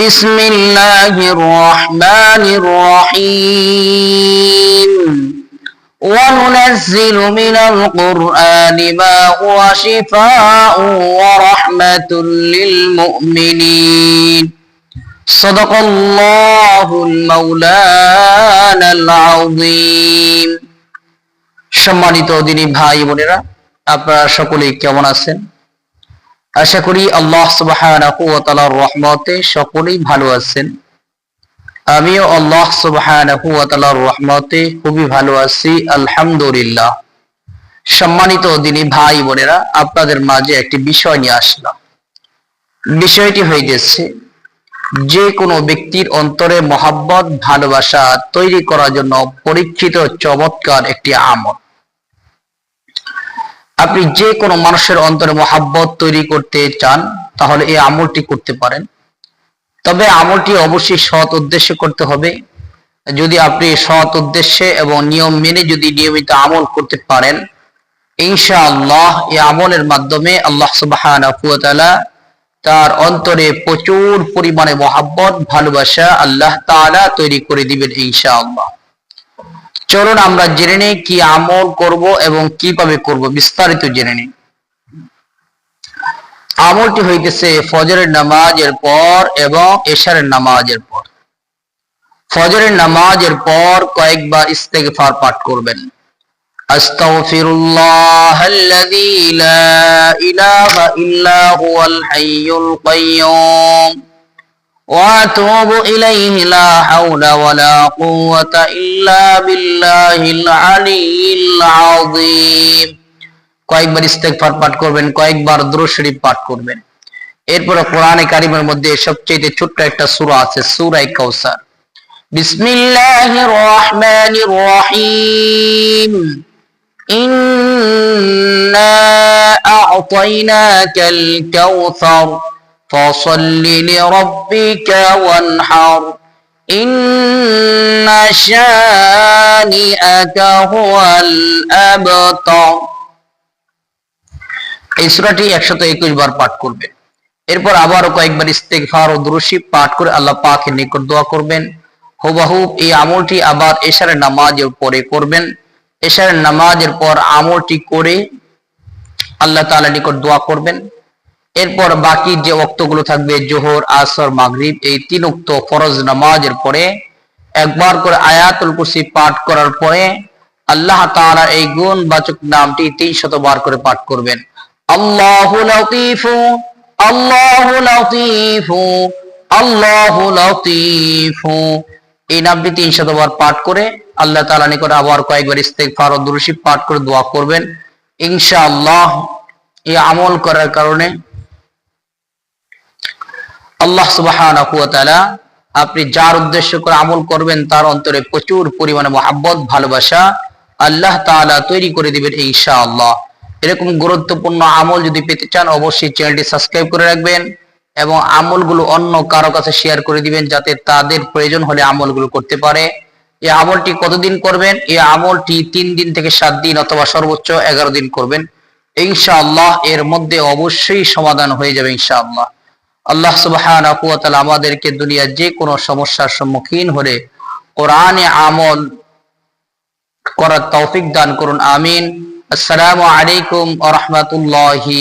بسم الله الرحمن الرحيم وننزل من القرآن ما هو شفاء ورحمة للمؤمنين صدق الله المولانا العظيم সম্মানিত দিনী ভাই বোনেরা আপনারা সকলেই কেমন আছেন আশা করি আল্লাহ তাআলার রহমতে সকলেই ভালো আছেন। আমিও আল্লাহ তাআলার রহমতে খুবই ভালো আছি, আলহামদুলিল্লাহ। সম্মানিত দিনী ভাই বোনেরা, আপনাদের মাঝে একটি বিষয় নিয়ে আসলাম। বিষয়টি হইতেছে, যে কোনো ব্যক্তির অন্তরে মহাব্বত, ভালোবাসা তৈরি করার জন্য পরীক্ষিত চমৎকার একটি আমল। আপনি যে কোনো মানুষের অন্তরে মহাব্বত তৈরি করতে চান, তাহলে এই আমলটি করতে পারেন। তবে আমলটি অবশ্যই সৎ উদ্দেশ্যে করতে হবে। যদি আপনি সৎ উদ্দেশ্যে এবং নিয়ম মেনে যদি নিয়মিত আমল করতে পারেন, ইনশাআল্লাহ এই আমলের মাধ্যমে আল্লাহ সুবাহ তার অন্তরে প্রচুর পরিমাণে মহাব্বত, ভালোবাসা আল্লাহ তাআলা তৈরি করে দিবেন ইনশাআল্লাহ। চলুন আমরা জেনে নেই কি আমল করব এবং কীভাবে করব, বিস্তারিত জেনে নিই। আমলটি হইতেছে ফজরের নামাজের পর এবং এশারের নামাজের পর। ফজরের নামাজের পর কয়েকবার ইস্তেগফার পাঠ করবেন। আস্তাগফিরুল্লাহ আল্লাযী লা ইলাহা ইল্লা হুয়াল হাইয়ুল কাইয়্যুম। واتوب اليه لا حول ولا قوه الا بالله العلي العظيم কয়েকবার ইস্তেগফার পাঠ করবেন কয়েকবার দুরূদ শরীফ পাঠ করবেন এরপরে কোরআনে কারিমের মধ্যে সবচেয়ে ছোট্ট একটা সূরা আছে সূরা কাউসার বিসমিল্লাহির রহমানির রহিম ইন্না আ'তাইনাকাল কাউসার فصل لربك وانحر إن شانئك هو الأبتر এই সূরাটি একশত একুশ বার পাঠ করবেন এরপর আবারও কয়েকবার ইস্তেগফার ও দুরুশি পাঠ করে আল্লাহ পাকের নিকট দোয়া করবেন হুবাহুব এই আমলটি আবার এশারের নামাজের পরে করবেন এশারের নামাজের পর আমলটি করে আল্লাহ তাআলা নিকট দোয়া করবেন এরপর বাকি যে অক্তগুলো থাকবে, জোহর, আসর, মাগরিব, এই তিন উক্ত ফরজ নামাজের পরে একবার করে আয়াতুল কুরসি পাঠ করার পরে আল্লাহ তাআলা এই গুণ বাচক নামটি তিন শতবার করে পাঠ করবেন। আল্লাহু লতীফু আল্লাহু লতীফু আল্লাহু লতীফু। এই নামটি তিন শতবার পাঠ করে আল্লাহ তাআলা নিকট আবার কয়েকবার ইস্তেগফার ও দুরূদ পাঠ করে দোয়া করবেন। ইনশাআল্লাহ, এই আমল করার কারণে আল্লাহ সুবাহ আপনি যার উদ্দেশ্য করে আমল করবেন, তার অন্তরে প্রচুর পরিমাণে মহাব্বত, ভালোবাসা আল্লাহ তাআলা তৈরি করে দিবেন ইনশা আল্লাহ এরকম গুরুত্বপূর্ণ আমল যদি পেতে চান, অবশ্যই চ্যানেলটি সাবস্ক্রাইব করে রাখবেন এবং আমলগুলো অন্য কারও কাছে শেয়ার করে দিবেন যাতে তাদের প্রয়োজন হলে আমলগুলো করতে পারে। এই আমলটি কতদিন করবেন? এই আমলটি তিন দিন থেকে সাত দিন অথবা সর্বোচ্চ এগারো দিন করবেন। ইনশাআল্লাহ এর মধ্যে অবশ্যই সমাধান হয়ে যাবে ইনশাআল্লাহ। আল্লাহ সুবাহান ওয়া আমাদেরকে দুনিয়ার যে কোনো সমস্যার সম্মুখীন হলে কোরআনে আমল করার তৌফিক দান করুন, আমিন। আসসালামু আলাইকুম আ রহমতুল্লাহি